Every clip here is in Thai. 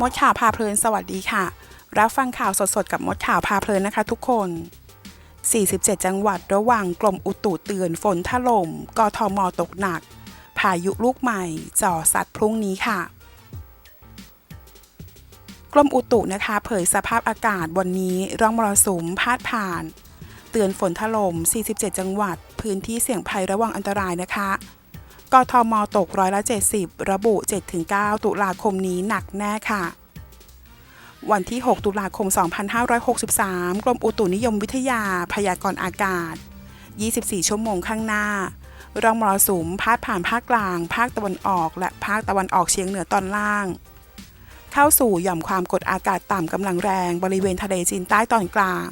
มดข่าวพาเพลินสวัสดีค่ะ รับฟังข่าวสดๆ กับมดข่าวพาเพลินนะคะทุกคน 47 จังหวัดระหว่างกรมอุตุเตือนฝนถล่ม กทมตกหนัก พายุลูกใหม่ จ่อสัตว์พรุ่งนี้ค่ะ กรมอุตุนะคะ เผยสภาพอากาศวันนี้ร่องมรสุมพาดผ่าน เตือนฝนถล่ม 47 จังหวัด พื้นที่เสี่ยงภัยระวังอันตรายนะคะ กทมตกร้อยละ 70 ระบุ 7-9 ตุลาคมนี้หนักแน่ค่ะ วันที่ 6 ตุลาคม 2563 กรมอุตุนิยมวิทยาพยากรณ์อากาศ 24 ชั่วโมงข้างหน้าร่องมรสุมพาดผ่านภาคกลาง ภาคตะวันออก และภาคตะวันออกเฉียงเหนือตอนล่าง เข้าสู่หย่อมความกดอากาศต่ำกำลังแรงบริเวณทะเลจีนใต้ตอนกลาง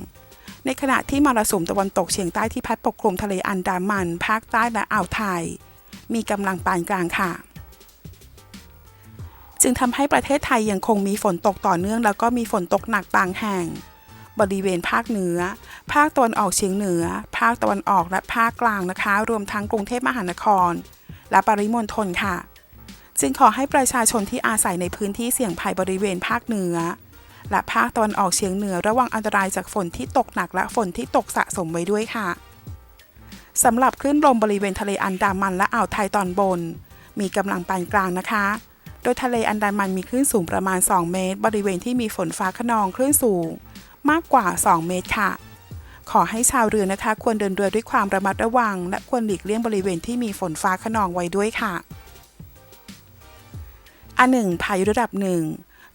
ในขณะที่มรสุมตะวันตกเฉียงใต้ที่พัดปกคลุมทะเลอันดามัน ภาคใต้และอ่าวไทย มีกำลังปานกลางค่ะ จึงทำให้ประเทศไทยยังคงมีฝนตกต่อเนื่อง แล้วก็มีฝนตกหนักบางแห่ง บริเวณภาคเหนือ ภาคตะวันออกเฉียงเหนือ ภาคตะวันออกและภาคกลางนะคะ รวมทั้งกรุงเทพมหานคร และปริมณฑลค่ะ จึงขอให้ประชาชนที่อาศัยในพื้นที่เสี่ยงภัยบริเวณภาคเหนือและภาคตะวันออกเฉียงเหนือระวังอันตรายจากฝนที่ตกหนักและฝนที่ตกสะสมไว้ด้วยค่ะ สำหรับคลื่นลมบริเวณทะเลอันดามันและอ่าวไทยตอนบน มีกำลังปานกลางนะคะ โดยทะเลอันดามันมีคลื่นสูงประมาณ 2 เมตร บริเวณที่มีฝนฟ้าขนองคลื่นสูง มากกว่า 2 เมตรค่ะ ขอให้ชาวเรือนะคะ ควรเดินเรือด้วยความระมัดระวัง และควรหลีกเลี่ยงบริเวณที่มีฝนฟ้าขนองไว้ด้วยค่ะอันหนึ่งพายุระดับหนึ่ง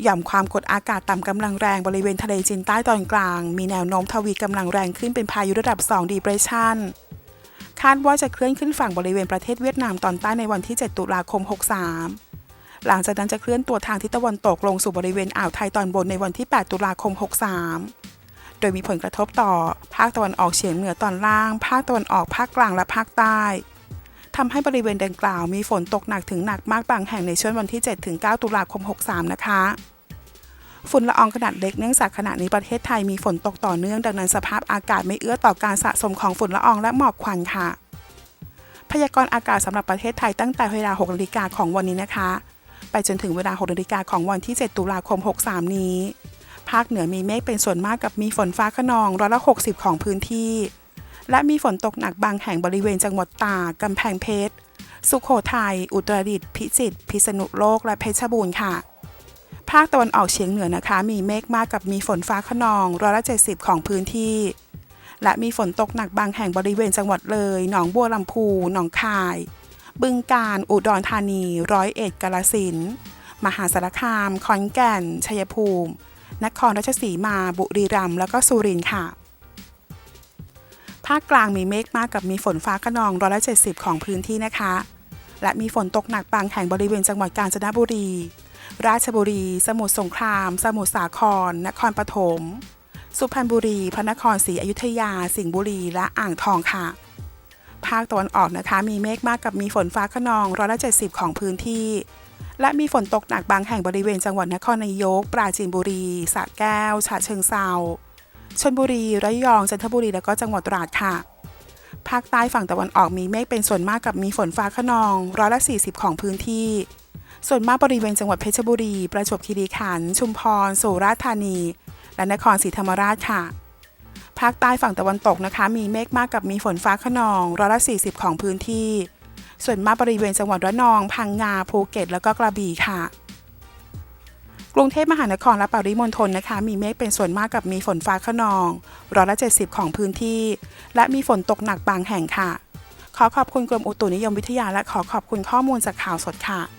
หย่อมความกดอากาศต่ำกำลังแรงบริเวณทะเลจีนใต้ตอนกลาง มีแนวโน้มทวีกำลังแรงขึ้นเป็นพายุระดับ2 depression คาดว่าจะเคลื่อนขึ้นฝั่งบริเวณประเทศเวียดนามตอนใต้ในวันที่ 7 ตุลาคม 63 หลังจากนั้นจะเคลื่อนตัวทางทิศตะวันตกลงสู่บริเวณอ่าวไทยตอนบนในวันที่ 8 ตุลาคม 63 โดยมีผลกระทบต่อ ภาคตะวันออกเฉียงเหนือตอนล่าง ภาคตะวันออก ภาคกลาง และภาคใต้ทำให้บริเวณดังกล่าวมีฝนตกหนักถึงหนักมากบางแห่งในช่วงวันที่ 7-9 ตุลาคม 63 นะคะ ฝุ่นละอองขนาดเล็กเนื่องจากขณะนี้ประเทศไทยมีฝนตกต่อเนื่องดังนั้นสภาพอากาศไม่เอื้อต่อการสะสมของฝุ่นละอองและหมอกควันค่ะ พยากรณ์อากาศสำหรับประเทศไทยตั้งแต่เวลา6นาฬิกาของวันนี้นะคะ ไปจนถึงเวลา6นาฬิกาของวันที่ 7 ตุลาคม 63 นี้ ภาคเหนือมีเมฆเป็นส่วนมากกับมีฝนฟ้าขนองร้อยละ60 ของพื้นที่ และมีฝนตกหนักบางแห่งบริเวณจังหวัดตากกำแพงเพชร สุโขทัย อุตรดิตถ์ พิจิตร พิษณุโลก และเพชรบูรณ์ค่ะ ภาคตะวันออกเฉียงเหนือนะคะ มีเมฆมากกับมีฝนฟ้าขนองร้อยละ70 ของพื้นที่ และมีฝนตกหนักบางแห่งบริเวณจังหวัดเลย หนองบัวลำพู หนองคาย บึงกาฬอุดรธานี ร้อยเอ็ดกาฬสิน มหาสารคาม ขอนแก่น ชัยภูมิ นครราชสีมา บุรีรัมย์ แล้วก็สุรินทร์ค่ะ ภาคกลางมีเมฆมากกับมีฝนฟ้าขนองร้อยละ70 ของพื้นที่นะคะ และมีฝนตกหนักบางแห่งบริเวณจังหวัดกาญจนบุรี ราชบุรี สมุทรสงคราม สมุทรสาคร นครปฐม สุพรรณบุรี พระนครศรีอยุธยา สิงห์บุรี และอ่างทองค่ะ ภาคตะวันออกนะคะ มีเมฆมากกับมีฝนฟ้าขนองร้อยละ70 ของพื้นที่ และมีฝนตกหนักบางแห่งบริเวณจังหวัดนครนายก ปราจีนบุรี สระแก้ว ฉะเชิงเซาชลบุรี ระยอง จันทบุรี แล้วก็จังหวัดตราดค่ะ ภาคใต้ฝั่งตะวันออกมีเมฆเป็นส่วนมากกับมีฝนฟ้าขนองร้อยละ40 ของพื้นที่ ส่วนมากบริเวณจังหวัดเพชรบุรี ประจวบคีรีขันธ์ ชุมพร สุราษฎร์ธานี และนครศรีธรรมราชค่ะ ภาคใต้ฝั่งตะวันตกนะคะ มีเมฆมากกับมีฝนฟ้าขนองร้อยละ40 ของพื้นที่ ส่วนมากบริเวณจังหวัดระนอง พังงา ภูเก็ต แล้วก็กระบี่ค่ะ กรุงเทพมหานครและปริมณฑลนะคะ มีเมฆเป็นส่วนมากกับมีฝนฟ้าขนองร้อยละ70 ของพื้นที่ และมีฝนตกหนักบางแห่งค่ะ ขอขอบคุณกรมอุตุนิยมวิทยาและขอขอบคุณข้อมูลจากข่าวสดค่ะ